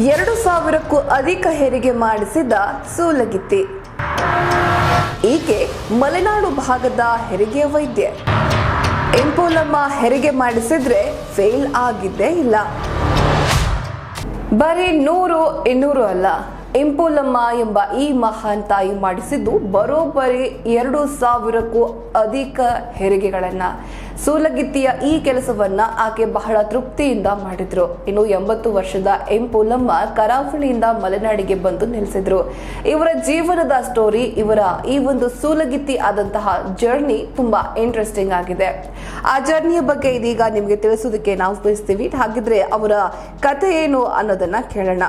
ಎರಡು ಸಾವಿರಕ್ಕೂ ಅಧಿಕ ಹೆರಿಗೆ ಮಾಡಿಸಿದ ಸೂಲಗಿತ್ತಿ. ಈಕೆ ಮಲೆನಾಡು ಭಾಗದ ಹೆರಿಗೆ ವೈದ್ಯೆ. ಎಂಪೋಲಮ್ಮ ಹೆರಿಗೆ ಮಾಡಿಸಿದ್ರೆ ಫೇಲ್ ಆಗಿದ್ದೇ ಇಲ್ಲ. ಬರೀ ನೂರು, ಇನ್ನೂರು ಅಲ್ಲ ಇಂಪೋಲಮ್ಮ ಎಂಬ ಈ ಮಹಾನ್ ತಾಯಿ ಮಾಡಿಸಿದ್ದು ಬರೋಬ್ಬರಿ ಎರಡು ಸಾವಿರಕ್ಕೂ ಅಧಿಕ ಹೆರಿಗೆಗಳನ್ನ. ಸೂಲಗಿತ್ತಿಯ ಈ ಕೆಲಸವನ್ನ ಆಕೆ ಬಹಳ ತೃಪ್ತಿಯಿಂದ ಮಾಡಿದ್ರು. ಇನ್ನು ಎಂಬತ್ತು ವರ್ಷದ ಎಂಪೋಲಮ್ಮ ಕರಾವಳಿಯಿಂದ ಮಲೆನಾಡಿಗೆ ಬಂದು ನೆಲೆಸಿದ್ರು. ಇವರ ಜೀವನದ ಸ್ಟೋರಿ ಇವರ ಈ ಒಂದು ಸೂಲಗಿತ್ತಿ ಆದಂತಹ ಜರ್ನಿ ತುಂಬಾ ಇಂಟ್ರೆಸ್ಟಿಂಗ್ ಆಗಿದೆ. ಆ ಜರ್ನಿಯ ಬಗ್ಗೆ ಇದೀಗ ನಿಮಗೆ ತಿಳಿಸೋದಕ್ಕೆ ನಾವು ಬಯಸ್ತೀವಿ. ಹಾಗಿದ್ರೆ ಅವರ ಕಥೆ ಏನು ಅನ್ನೋದನ್ನ ಕೇಳೋಣ.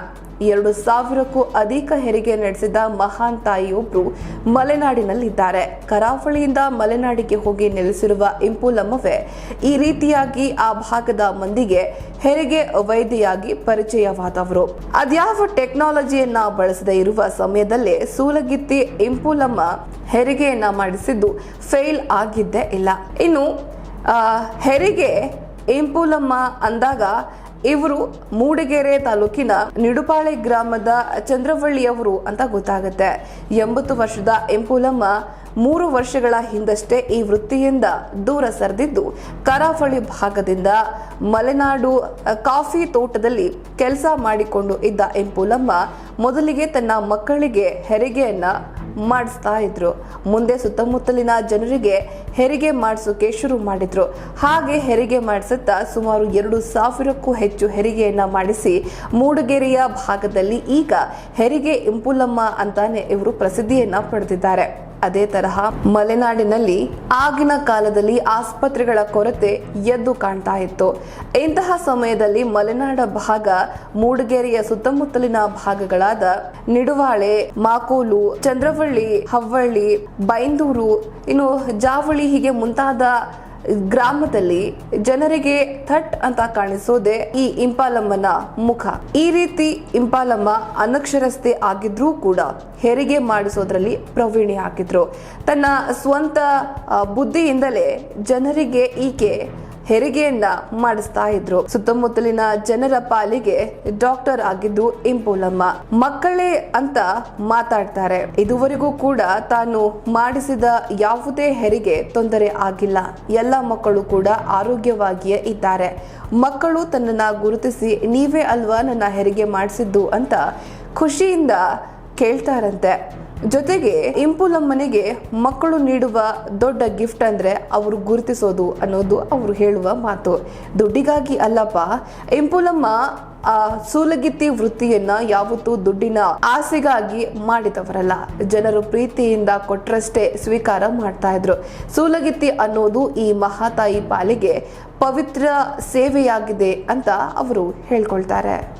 ಎರಡು ಸಾವಿರಕ್ಕೂ ಅಧಿಕ ಹೆರಿಗೆ ನಡೆಸಿದ ಮಹಾನ್ ತಾಯಿಯೊಬ್ಬರು ಮಲೆನಾಡಿನಲ್ಲಿದ್ದಾರೆ. ಕರಾವಳಿಯಿಂದ ಮಲೆನಾಡಿಗೆ ಹೋಗಿ ನೆಲೆಸಿರುವ ಇಂಪುಲಮ್ಮವೇ ಈ ರೀತಿಯಾಗಿ ಆ ಭಾಗದ ಮಂದಿಗೆ ಹೆರಿಗೆ ವೈದ್ಯೆಯಾಗಿ ಪರಿಚಯವಾದವರು. ಅದ್ಯಾವ ಟೆಕ್ನಾಲಜಿಯನ್ನ ಬಳಸದೇ ಇರುವ ಸಮಯದಲ್ಲೇ ಸೂಲಗಿತ್ತಿ ಇಂಪುಲಮ್ಮ ಹೆರಿಗೆಯನ್ನ ಮಾಡಿಸಿದ್ದು ಫೇಲ್ ಆಗಿದ್ದೇ ಇಲ್ಲ. ಇನ್ನು ಹೆರಿಗೆ ಇಂಪುಲಮ್ಮ ಅಂದಾಗ ಇವರು ಮೂಡಿಗೆರೆ ತಾಲೂಕಿನ ನಿಡುಪಾಳೆ ಗ್ರಾಮದ ಚಂದ್ರವಳ್ಳಿಯವರು ಅಂತ ಗೊತ್ತಾಗುತ್ತೆ. ಎಂಬತ್ತು ವರ್ಷದ ಎಂಪುಲಮ್ಮ ಮೂರು ವರ್ಷಗಳ ಹಿಂದಷ್ಟೇ ಈ ವೃತ್ತಿಯಿಂದ ದೂರ ಸರಿದಿದ್ದು, ಕರಾವಳಿ ಭಾಗದಿಂದ ಮಲೆನಾಡು ಕಾಫಿ ತೋಟದಲ್ಲಿ ಕೆಲಸ ಮಾಡಿಕೊಂಡು ಇದ್ದ ಎಂಪುಲಮ್ಮ ಮೊದಲಿಗೆ ತನ್ನ ಮಕ್ಕಳಿಗೆ ಹೆರಿಗೆಯನ್ನ ಮಾಡಿಸ್ತಾ ಇದ್ರು. ಮುಂದೆ ಸುತ್ತಮುತ್ತಲಿನ ಜನರಿಗೆ ಹೆರಿಗೆ ಮಾಡಿಸೋಕೆ ಶುರು ಮಾಡಿದ್ರು. ಹಾಗೆ ಹೆರಿಗೆ ಮಾಡಿಸುತ್ತಾ ಸುಮಾರು ಎರಡು ಸಾವಿರಕ್ಕೂ ಹೆಚ್ಚು ಹೆರಿಗೆಯನ್ನ ಮಾಡಿಸಿ ಮೂಡಿಗೆರೆಯ ಭಾಗದಲ್ಲಿ ಈಗ ಹೆರಿಗೆ ಇಂಪುಲಮ್ಮ ಅಂತಾನೆ ಇವರು ಪ್ರಸಿದ್ಧಿಯನ್ನ ಪಡೆದಿದ್ದಾರೆ. ಅದೇ ತರಹ ಮಲೆನಾಡಿನಲ್ಲಿ ಆಗಿನ ಕಾಲದಲ್ಲಿ ಆಸ್ಪತ್ರೆಗಳ ಕೊರತೆ ಎದ್ದು ಕಾಣ್ತಾ ಇತ್ತು. ಇಂತಹ ಸಮಯದಲ್ಲಿ ಮಲೆನಾಡ ಭಾಗ ಮೂಡಿಗೆರೆಯ ಸುತ್ತಮುತ್ತಲಿನ ಭಾಗಗಳಾದ ನಿಡುವಾಳೆ, ಮಾಕೋಲು, ಚಂದ್ರವಳ್ಳಿ, ಹವ್ವಳ್ಳಿ, ಬೈಂದೂರು, ಇನ್ನು ಜಾವಳಿ ಹೀಗೆ ಮುಂತಾದ ಗ್ರಾಮದಲ್ಲಿ ಜನರಿಗೆ ಥಟ್ ಅಂತ ಕಾಣಿಸೋದೆ ಈ ಇಂಪಾಲಮ್ಮನ ಮುಖ. ಈ ರೀತಿ ಇಂಪಾಲಮ್ಮ ಅನಕ್ಷರಸ್ಥೆ ಆಗಿದ್ರೂ ಕೂಡ ಹೆರಿಗೆ ಮಾಡಿಸೋದ್ರಲ್ಲಿ ಪ್ರವೀಣಿ ಹಾಕಿದ್ರು. ತನ್ನ ಸ್ವಂತ ಬುದ್ಧಿಯಿಂದಲೇ ಜನರಿಗೆ ಈಕೆ ಹೆರಿಗೆಯನ್ನ ಮಾಡಿಸ್ತಾ ಇದ್ರು. ಸುತ್ತಮುತ್ತಲಿನ ಜನರ ಪಾಲಿಗೆ ಡಾಕ್ಟರ್ ಆಗಿದ್ದು ಇಂಪೋಲಮ್ಮ. ಮಕ್ಕಳೇ ಅಂತ ಮಾತಾಡ್ತಾರೆ. ಇದುವರೆಗೂ ಕೂಡ ತಾನು ಮಾಡಿಸಿದ ಯಾವುದೇ ಹೆರಿಗೆ ತೊಂದರೆ ಆಗಿಲ್ಲ. ಎಲ್ಲ ಮಕ್ಕಳು ಕೂಡ ಆರೋಗ್ಯವಾಗಿಯೇ ಇದ್ದಾರೆ. ಮಕ್ಕಳು ತನ್ನನ್ನ ಗುರುತಿಸಿ, ನೀವೇ ಅಲ್ವಾ ನನ್ನ ಹೆರಿಗೆ ಮಾಡಿಸಿದ್ದು? ಅಂತ ಖುಷಿಯಿಂದ ಕೇಳ್ತಾರಂತೆ. ಜೊತೆಗೆ ಇಂಪುಲಮ್ಮನಿಗೆ ಮಕ್ಕಳು ನೀಡುವ ದೊಡ್ಡ ಗಿಫ್ಟ್ ಅಂದ್ರೆ ಅವರು ಗುರುತಿಸೋದು ಅನ್ನೋದು ಅವರು ಹೇಳುವ ಮಾತು. ದುಡ್ಡಿಗಾಗಿ ಅಲ್ಲಪ್ಪ, ಇಂಪುಲಮ್ಮ ಆ ಸೂಲಗಿತ್ತಿ ವೃತ್ತಿಯನ್ನ ಯಾವತ್ತೂ ದುಡ್ಡಿನ ಆಸೆಗಾಗಿ ಮಾಡಿದವರಲ್ಲ. ಜನರು ಪ್ರೀತಿಯಿಂದ ಕೊಟ್ಟರಷ್ಟೇ ಸ್ವೀಕಾರ ಮಾಡ್ತಾ ಇದ್ರು. ಸೂಲಗಿತ್ತಿ ಅನ್ನೋದು ಈ ಮಹಾತಾಯಿ ಪಾಲಿಗೆ ಪವಿತ್ರ ಸೇವೆಯಾಗಿದೆ ಅಂತ ಅವರು ಹೇಳ್ಕೊಳ್ತಾರೆ.